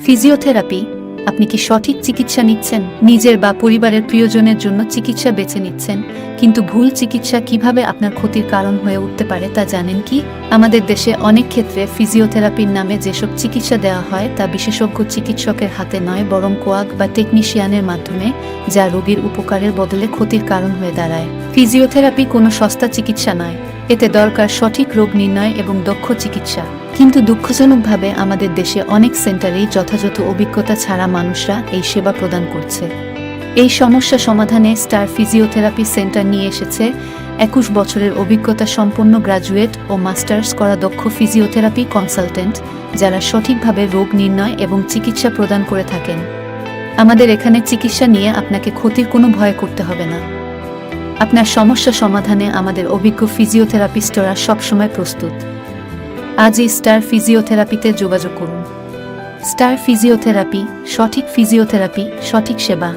Physiotherapy, আপনি কি সঠিক চিকিৎসা নিচ্ছেন? নিজের বা পরিবারের প্রিয়জনের জন্য চিকিৎসা বেছে নিচ্ছেন, কিন্তু ভুল চিকিৎসা কীভাবে আপনার ক্ষতির কারণ হয়ে উঠতে পারে তা জানেন কি? আমাদের দেশে অনেক ক্ষেত্রে ফিজিওথেরাপির নামে যেসব চিকিৎসা দেওয়া হয় তা বিশেষজ্ঞ চিকিৎসকের হাতে নয়, বরং কোয়াক বা টেকনিশিয়ানের মাধ্যমে, যা রোগীর উপকারের বদলে ক্ষতির কারণ হয়ে দাঁড়ায়। ফিজিওথেরাপি কোনো সস্তা চিকিৎসা নয়। এতে দরকার সঠিক রোগ নির্ণয় এবং দক্ষ চিকিৎসা। কিন্তু দুঃখজনকভাবে আমাদের দেশে অনেক সেন্টারেই যথাযথ অভিজ্ঞতা ছাড়া মানুষরা এই সেবা প্রদান করছে। এই সমস্যা সমাধানে স্টার ফিজিওথেরাপি সেন্টার নিয়ে এসেছে একুশ বছরের অভিজ্ঞতা সম্পন্ন গ্রাজুয়েট ও মাস্টার্স করা দক্ষ ফিজিওথেরাপি কনসালটেন্ট যারা সঠিকভাবে রোগ নির্ণয় এবং চিকিৎসা প্রদান করে থাকেন। আমাদের এখানে চিকিৎসা নিয়ে আপনাকে ক্ষতির কোনো ভয় করতে হবে না। আপনার সমস্যা সমাধানে আমাদের অভিজ্ঞ ফিজিওথেরাপিস্টরা সবসময় প্রস্তুত। আজই স্টার ফিজিওথেরাপিতে যোগাযোগ করুন। স্টার ফিজিওথেরাপি, সঠিক ফিজিওথেরাপি, সঠিক সেবা।